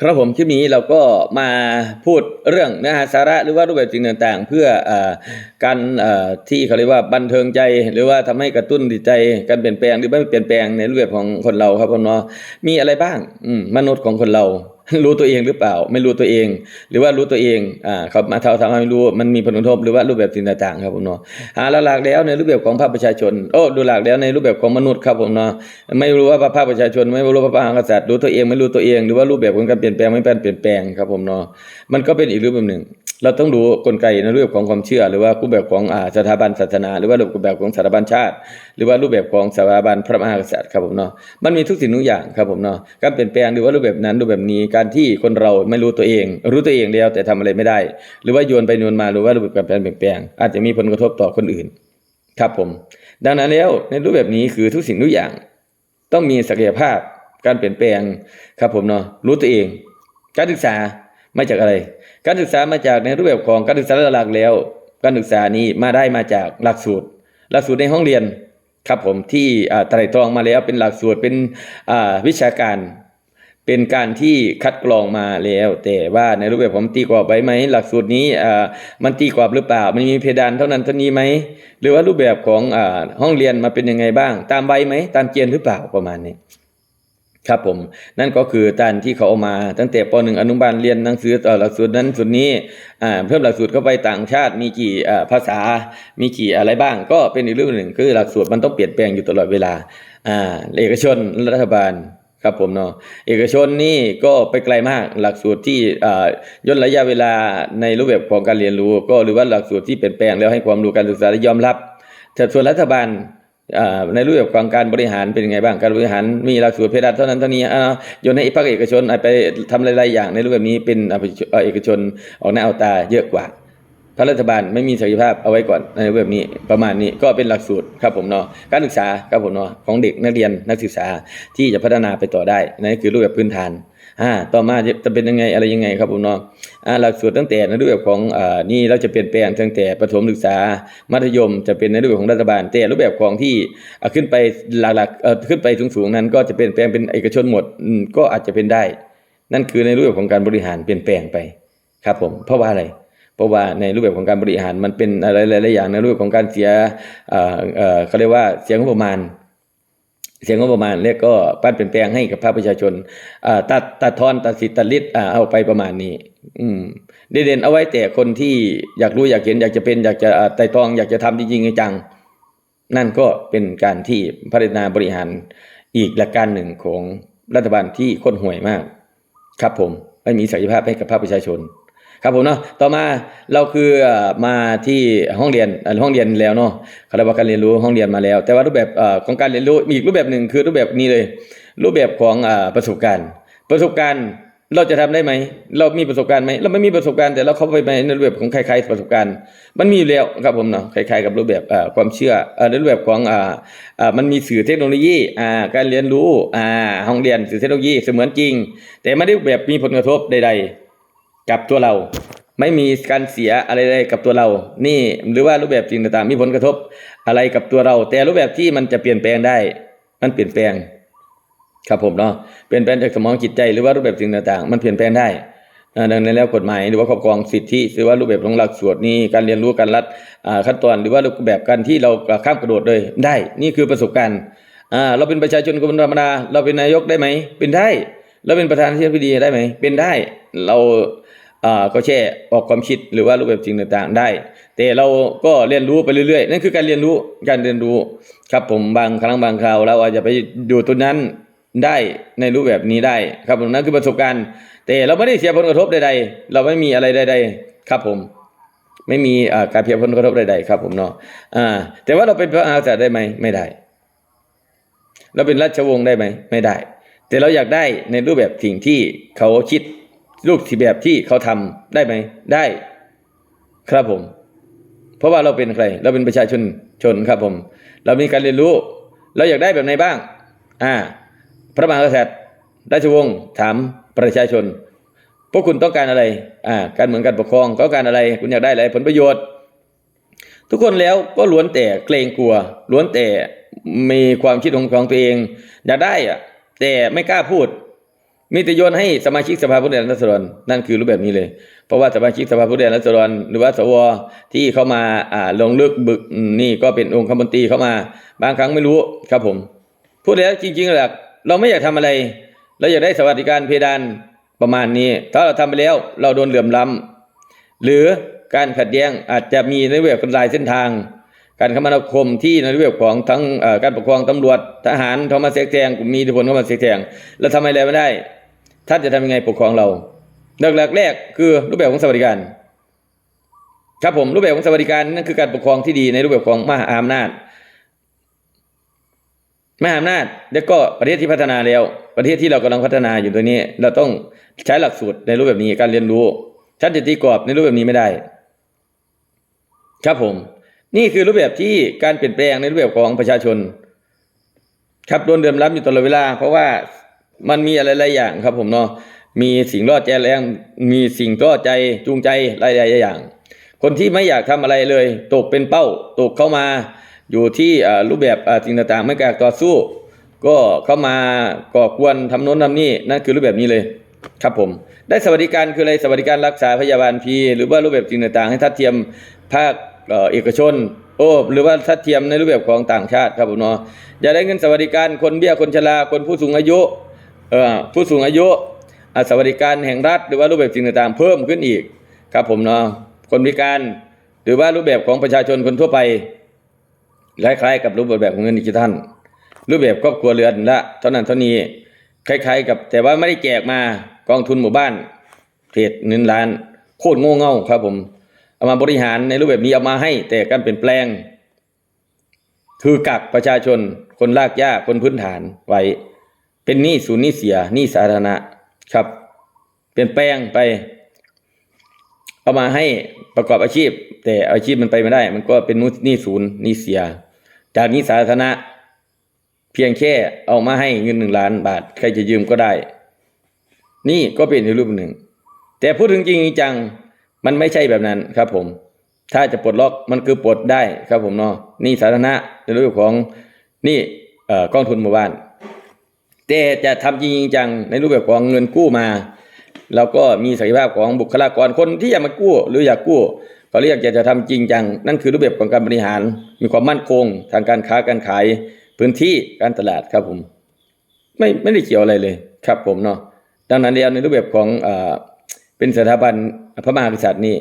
ครับผมคลิปนี้เราก็มาพูดเรื่องเนื้อหาสาระหรือว่ารูปแบบจริงต่างๆ เพื่ออการที่เขาเรียกว่าบันเทิงใจ หรือว่าทำให้กระตุ้นจิตใจการเปลี่ยนแปลงหรือไม่เปลี่ยนแปลงในรูปแบบของคนเราครับผมเนาะมีอะไรบ้างอืมนุษย์ของคนเรา รู้ตัวเองหรือเปล่า ไม่รู้ตัวเอง หรือว่ารู้ตัวเองอ่าเขามาเท่าทำให้ไม่รู้มันมีผลกระทบหรือว่ารูปแบบสิ่งต่างๆครับผมเนาะหาหลักแล้วในรูปแบบของภาคประชาชนโอ้ดูหลักแล้วในรูปแบบของมนุษย์ครับผมเนาะไม่รู้ว่าภาคประชาชน ไม่รู้ว่าภากษัตริย์รู้ตัวเองไม่รู้ตัวเอง หรือว่ารูปแบบของการเปลี่ยนแปลงไม่เป็นเปลี่ยนแปลงครับผมเนาะมันก็เป็นอีกรูปแบบหนึ่ง เราต้องดูกลไกในรูปของความเชื่อ หรือว่ารูปแบบของสถาบันศาสนา หรือว่ารูปแบบของสถาบันชาติ หรือว่ารูปแบบของสถาบันพระมหากษัตริย์ครับผมเนาะมันมีทุกสิ่งทุกอย่างครับผมเนาะการเปลี่ยนแปลงหรือว่ารูปแบบนั้นรูปแบบนี้การที่คนเราไม่รู้ตัวเอง รู้ตัวเองแล้วแต่ทำอะไรไม่ได้ หรือว่าโยนไปโยนมาหรือว่ารูปแบบการเปลี่ยนแปลง อาจจะมีผลกระทบต่อคนอื่น ครับผม ดังนั้นแล้วในรูปแบบนี้คือทุกสิ่งทุกอย่าง ต้องมีศักยภาพการเปลี่ยนแปลงครับผมเนาะรู้ตัวเอง การศึกษา มาจากอะไร การศึกษามาจากในรูปแบบของการศึกษาหลักแล้ว การศึกษานี้มาได้มาจากหลักสูตร หลักสูตรในห้องเรียนครับผมที่ไตรตรองมาแล้วเป็นหลักสูตรเป็นวิชาการ เป็นการที่คัดกรองมาแล้ว แต่ว่าในรูปแบบผมตีกรอบไว้ไหมหลักสูตรนี้มันตีกรอบหรือเปล่า มันมีเพดานเท่านั้นเท่านี้ไหมหรือว่ารูปแบบของอห้องเรียนมาเป็นยังไงบ้าง ตามใบไหมตามเกณฑ์หรือเปล่าประมาณนี้ ครับผมนั่นก็คือการที่เขาเอามาตั้งแต่ป .1 อนุบาลเรียนหนังสือต่อหลักสูตรนั้นสูตรนี้อ่าเพิ่มหลักสูตรเข้าไปต่างชาติมีกี่อ่าภาษามีกี่อะไรบ้าง ก็เป็นอีกเรื่องหนึ่งคือหลักสูตรมันต้องเปลี่ยนแปลงอยู่ตลอดเวลาอ่าเอกชนรัฐบาลครับผมเนาะเอกชนนี่ก็ไปไกลมากหลักสูตรที่ย่นระยะเวลาในรูปแบบของการเรียนรู้ ก็หรือว่าหลักสูตรที่เปลี่ยนแปลงแล้วให้ความรู้การศึกษาและยอมรับแต่ส่วนรัฐบาล ในรูปแบบของการบริหารเป็นยังไงบ้าง การบริหารมีหลักสูตรเพดานเท่านั้นเท่านี้อ่าโยนให้ภาคเอกชนไปทำหลายๆอย่าง ในรูปแบบนี้เป็นเอ่อเอกชนออกหน้าเอาตาเยอะกว่าพระรัฐบาลไม่มีศักยภาพเอาไว้ก่อนในรูปแบบนี้ประมาณนี้ก็เป็นหลักสูตรครับผมเนาะการศึกษาครับผมเนาะของเด็กนักเรียนนักศึกษาที่จะพัฒนาไปต่อได้นั่นคือรูปแบบพื้นฐาน อ่าต่อมาจะเป็นยังไงอะไรยังไงครับผมเนาะอ่าหลักสูตรตั้งแต่ในรูปแบบของอ่านี่เราจะเปลี่ยนแปลงตั้งแต่ประถมศึกษามัธยม จะเป็นในรูปแบบของรัฐบาล แต่รูปแบบของที่ขึ้นไปหลักๆเอ่อขึ้นไปสูงๆนั้น ก็จะเปลี่ยนแปลงเป็นเอกชนหมดก็อาจจะเป็นได้ นั่นคือในรูปแบบของการบริหารเปลี่ยนแปลงไปครับผมเพราะว่าอะไรเพราะว่าในรูปแบบของการบริหารมันเป็นอะไรหลายๆอย่างในรูปแบบของการเสียเอ่อเอ่อเขาเรียกว่าเสียงบประมาณ เสียงงบประมาณเรียกก็ปั้นเปลี่ยนแปลงให้กับภาคประชาชนตัดตัดทอนตัดสิทธิ์ตัดลิดอ่าเอาไปประมาณนี้ อืมเด่นเอาไว้แต่คนที่อยากรู้อยากเห็นอยากจะเป็นอยากจะไต่ตองอยากจะทำจริงๆจังนั่นก็เป็นการที่พัฒนาบริหารอีกหลักการหนึ่งของรัฐบาลที่คนห่วยมาก ครับผมไม่มีศักยภาพให้กับภาคประชาชน ครับผมเนาะต่อมาเราคือมาที่ห้องเรียนห้องเรียนแล้วเนาะเขาเรียกว่าการเรียนรู้ห้องเรียนมาแล้ว แต่ว่ารูปแบบของการเรียนรู้มีอีกรูปแบบหนึ่งคือรูปแบบนี้เลย รูปแบบของอประสบการณ์ ประสบการณ์เราจะทำได้ไหม เรามีประสบการณ์ไหมเราไม่มีประสบการณ์แต่เราเข้าไปในรูปแบบของคล้ายๆประสบการณ์ มันมีอยู่แล้วครับผมเนาะคล้ายๆกับรูปแบบความเชื่อในรูปแบบของออมันมีสื่อเทคโนโลยีการเรียนรู้ห้องเรียนสื่อเทคโนโลยีเสมือนจริง แต่ไม่ได้แบบมีผลกระทบใดๆ กับตัวเรา ไม่มีการเสียอะไรใดกับตัวเรา นี่หรือว่ารูปแบบสิ่งต่างๆมีผลกระทบอะไรกับตัวเรา แต่รูปแบบที่มันจะเปลี่ยนแปลงได้ มันเปลี่ยนแปลง ครับผมเนาะเปลี่ยนแปลงจากสมองจิตใจหรือว่ารูปแบบสิ่งต่างๆ มันเปลี่ยนแปลงได้ดังนั้นแล้วกฎหมายหรือว่าครอบครองสิทธิหรือว่ารูปแบบของหลักสูตรนี้การเรียนรู้การรัดขั้นตอนหรือว่ารูปแบบการที่เราข้ามกระโดดเลยได้ นี่คือประสบการณ์เราเป็นประชาชนคนธรรมดาเราเป็นนายกได้ไหมเป็นได้ เราเป็นประธานาธิบดีได้ไหมเป็นได้ เรา ก็แค่ออกความคิดหรือว่ารูปแบบสิ่งต่างๆได้ แต่เราก็เรียนรู้ไปเรื่อยๆ นั่นคือการเรียนรู้การเรียนรู้ครับผมบางครั้งบางคราวเราอาจจะไปดูตัวนั้นได้ในรูปแบบนี้ได้ ครับผมนั่นคือประสบการณ์ แต่เราไม่ได้เสียผลกระทบใดๆ เราไม่มีอะไรใด ๆ ครับผมไม่มีอ่าการเพียผลกระทบใดๆครับผมเนาะอ่าแต่ว่าเราเป็นพระมหากษัตริย์ได้ไหมไม่ได้ เราเป็นราชวงศ์ได้ไหมไม่ได้ แต่เราอยากได้ในรูปแบบสิ่งที่เขาคิด รูปที่แบบที่เขาทำได้ไหมได้ ครับผม เพราะว่าเราเป็นใคร เราเป็นประชาชนชนครับผม เรามีการเรียนรู้ เราอยากได้แบบไหนบ้าง อ่า พระมหากษัตริย์ราชวงศ์ถามประชาชน พวกคุณต้องการอะไร อ่า การเมืองการปกครองต้องการอะไร คุณอยากได้อะไรผลประโยชน์ ทุกคนแล้วก็ล้วนแต่เกรงกลัว ล้วนแต่มีความคิดของของตัวเอง อยากได้อะแต่ไม่กล้าพูด มีแต่โยนให้สมาชิกสภาผู้แทนราษฎรนั่นคือรูปแบบนี้เลย เพราะว่าสมาชิกสภาผู้แทนราษฎรหรือว่าสวที่เข้ามาอ่าลงลึกบึกนี่ก็เป็นองค์คมนตรีเข้ามา บางครั้งไม่รู้ครับผม พูดแล้วจริงๆหลักเราไม่อยากทำอะไร เราอยากได้สวัสดิการเพดานประมาณนี้ ถ้าเราทำไปแล้วเราโดนเหลื่อมล้ำหรือการขัดแย้งอาจจะมีในเรื่องของลายเส้นทาง การคมนาคมที่ในเรื่องของทั้งการปกครองตำรวจทหารเข้ามาแทรกแซงกลุ่มมีอิทธิพลเข้ามาแทรกแซงแล้วทำอะไรไม่ได้ ท่านจะทำยังไงปกครองเราเรื่องแรกคือรูปแบบของสวัสดิการ ครับผมรูปแบบของสวัสดิการนั่นคือการปกครองที่ดีในรูปแบบของมหาอำนาจมหาอำนาจแล้วก็ประเทศที่พัฒนาแล้ว ประเทศที่เรากำลังพัฒนาอยู่ตัวนี้ เราต้องใช้หลักสูตรในรูปแบบนี้การเรียนรู้ท่านจะตีกรอบในรูปแบบนี้ไม่ได้ ครับผม นี่คือรูปแบบที่การเปลี่ยนแปลงในรูปแบบของประชาชน ครับโดนเดือมล้ำอยู่ตลอดเวลา เพราะว่า มันมีอะไรหลายอย่างครับผมเนาะมีสิ่งล่อใจแรงมีสิ่งล่อใจจูงใจหลายๆอย่าง คนที่ไม่อยากทำอะไรเลย ตกเป็นเป้า ตกเข้ามาอยู่ที่รูปแบบสิ่งต่างๆ ไม่กล้าต่อสู้ ก็เข้ามาก่อกวนทำโน้นทำนี่นั่นคือรูปแบบนี้เลยครับผม ได้สวัสดิการคืออะไรสวัสดิการรักษาพยาบาลฟรีหรือว่ารูปแบบสิ่งต่างๆ ให้ทัดเทียมภาคเอกชนโอ้หรือว่าทัดเทียมในรูปแบบของต่างชาติครับผมเนาะอย่าได้เงินสวัสดิการคนเบี้ยคนชราคนผู้สูงอายุ ผู้สูงอายุอะสวัสดิการแห่งรัฐ หรือว่ารูปแบบสิ่งต่างๆ เพิ่มขึ้นอีกครับผมเนาะคนพิการหรือว่ารูปแบบของประชาชนคนทั่วไปคล้ายๆกับรูปแบบของเงินดิจิทัลรูปแบบครอบครัวเรือนละเท่านั้นเท่านี้คล้ายๆ กับแต่ว่าไม่ได้แจกมากองทุนหมู่บ้านเพจเงินล้าน โคตรโง่เง่าครับผมเอามาบริหารในรูปแบบนี้เอามาให้ แต่การเปลี่ยนแปลง คือกักประชาชนคนลากยากคนพื้นฐานไว้ เป็นหนี้ศูนย์หนี้เสียหนี้สาธารณะครับ เปลี่ยนแปลงไปเอามาให้ประกอบอาชีพ แต่อาชีพมันไปไม่ได้ มันก็เป็นหนี้ศูนย์หนี้เสีย จากหนี้สาธารณะ เพียงแค่เอามาให้เงินหนึ่งล้านบาท ใครจะยืมก็ได้ นี่ก็เป็นอีกรูปหนึ่ง แต่พูดถึงจริงจังมันไม่ใช่แบบนั้นครับผมถ้าจะปลดล็อกมันคือปลดได้ครับผมเนาะนี่สาธารณะในรูปของนี่กองทุนหมู่บ้าน แต่จะทำจริงจังในรูปแบบของเงินกู้มาเราก็มีศักยภาพของบุคลากรคนที่อยากมากู้ หรืออยากกู้ก็เรียกจะจะทำจริงจัง นั่นคือรูปแบบของการบริหาร มีความมั่นคง ทางการค้าการขายพื้นที่การตลาดครับผม ไม่ไม่ได้เกี่ยวอะไรเลยครับผมเนาะดังนั้นแล้วในรูปแบบของอเป็นสถาบันพระมหากษัตริย์นี่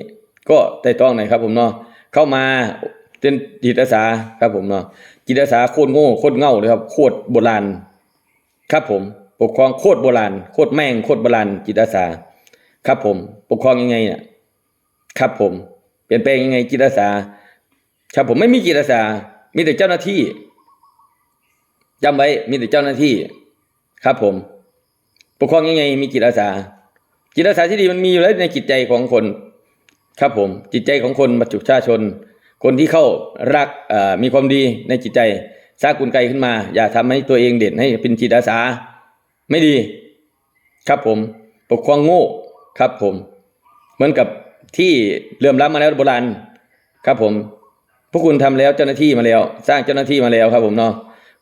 ก็ไต่ต้องหน่อยครับผมเนาะเข้ามาเป็นจิตอาสาครับผมเนาะจิตอาสาโคตรโง่โคตรเง่าเลยครับโคตรโบราณ ครับผม ปกครองโคตรโบราณโคตรแม่งโคตรโบราณจิตอาสา ครับผม ปกครองยังไงเนี่ยครับผม เปลี่ยนแปลงยังไงจิตอาสา ครับผมไม่มีจิตอาสา มีแต่เจ้าหน้าที่จำไว้มีแต่เจ้าหน้าที่ ครับผม ปกครองยังไง มีจิตอาสา จิตอาสาที่ดีมันมีอยู่แล้วในจิตใจของคน ครับผม จิตใจของคนประชาชน คนที่เข้ารักมีความดีในจิตใจ สร้างกลไกขึ้นมา อย่าทำให้ตัวเองเด่นให้เป็นจิตอาสา ไม่ดี ครับผม ปกครองโง่ครับผม เหมือนกับที่เลื่อมล้ำมาแล้วโบราณครับผมพวกคุณทำแล้วเจ้าหน้าที่มาแล้ว สร้างเจ้าหน้าที่มาแล้วครับผมเนาะ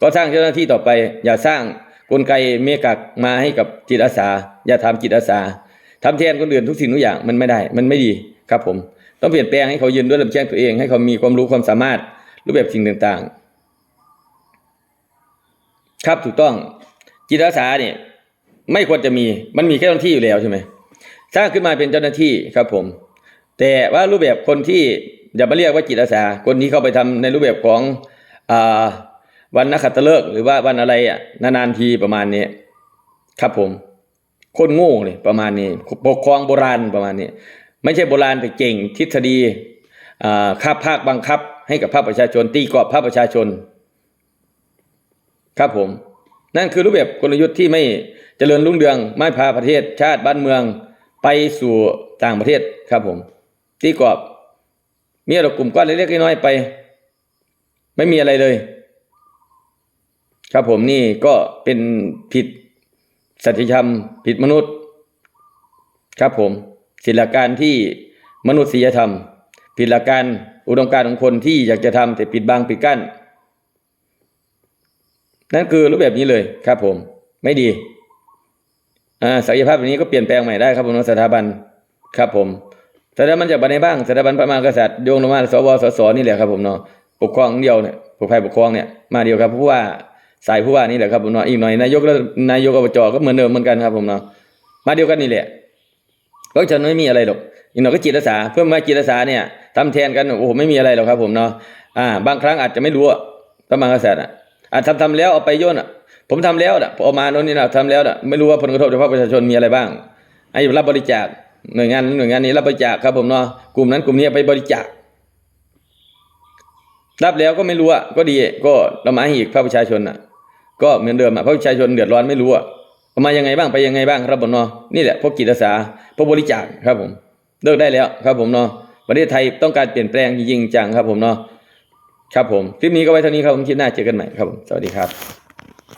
ก็สร้างเจ้าหน้าที่ต่อไป อย่าสร้างกลไกเมกักมาให้กับจิตอาสา อย่าทำจิตอาสาทำแทนคนอื่นทุกสิ่งทุกอย่างมันไม่ได้ มันไม่ดีครับผม ต้องเปลี่ยนแปลงให้เขายืนด้วยลำแข้งตัวเองให้เขามีความรู้ความสามารถรูปแบบสิ่งต่างๆ ครับถูกต้องจิตอาสาเนี่ยไม่ควรจะมีมันมีแค่เจ้าหน้าที่อยู่แล้วใช่ไหมสร้างขึ้นมาเป็นเจ้าหน้าที่ครับผม แต่ว่ารูปแบบคนที่อย่ามาเรียกว่าจิตอาสา คนที่เข้าไปทำในรูปแบบของอ่าวันนักขัตฤกษ์หรือว่าวันอะไรอะนานๆทีประมาณนี้ครับผมคนโง่เลยประมาณนี้ปกครองโบราณประมาณนี้ ไม่ใช่โบราณแต่เก่งทฤษฎีข้าบภาคบังคับ ให้กับภาคประชาชนตีกรอบภาคประชาชน ครับผม นั่นคือรูปแบบกลยุทธ์ที่ไม่เจริญรุ่งเรืองไม่พาประเทศชาติบ้านเมืองไปสู่ต่างประเทศครับผมตีกรอบมีอะไรกลุ่มก้อนเล็กๆน้อยๆไป ไม่มีอะไรเลย ครับผมนี่ก็เป็นผิดสัจธรรมผิดมนุษย์ ครับผมศิลการที่มนุษยธรรมผิดหลักการอุดมการของคนที่อยากจะทำแต่ปิดบังปิดกั้น นั่นคือรูปแบบนี้เลยครับผม ไม่ดีอ่าศักยภาพแบบนี้ก็เปลี่ยนแปลงใหม่ได้ครับผมเนสถาบันครับผมสถาบันจากบันในบ้างสถาบันพระมหากษัตริย์โยงลงมาสวสสนี่แหละครับผมเนาะปกครองเดียวเนี่ยปกครองปกครองเนี่ยมาเดียวครับผู้ว่าสายผู้ว่านี่แหละครับผมเนาะอีกหน่อยนายกแล้วนายกอบจก็เหมือนเดิมเหมือนกันครับผมเนาะมาเดียวกันนี่แหละก็จะไม่มีอะไรหรอกอีกหน่อยก็จิตอาสาเพิ่มมาจิตอาสาเนี่ยทำแทนกันโอ้โหไม่มีอะไรหรอกครับผมเนาะอ่า บางครั้งอาจจะไม่รู้อะพระมหากษัตริย์อะ อาจทำทำแล้วเอาไปโยนอะ ผมทำแล้วนะพอมาโน่นนี่นะทำแล้วนะไม่รู้ว่าผลกระทบเฉพาะประชาชนมีอะไรบ้างไอ้รับบริจาคหน่วยงานนั้นหน่วยงานนี้รับบริจาคครับผมเนาะกลุ่มนั้นกลุ่มนี้ไปบริจาครับแล้วก็ไม่รู้อะก็ดีก็เรามาอีกภาคประชาชนอะ ก็เหมือนเดิมอะภาคประชาชนเดือดร้อนไม่รู้อะเอามายังไงบ้างไปยังไงบ้างครับผมเนาะนี่แหละพวกจิตอาสาพวกบริจาคครับผมเลิกได้แล้วครับผมเนาะประเทศไทยต้องการเปลี่ยนแปลงจริงจังครับผมเนาะ ครับผม คลิปนี้ก็ไว้เท่านี้ครับผมคลิปหน้าเจอกันใหม่ครับผม สวัสดีครับ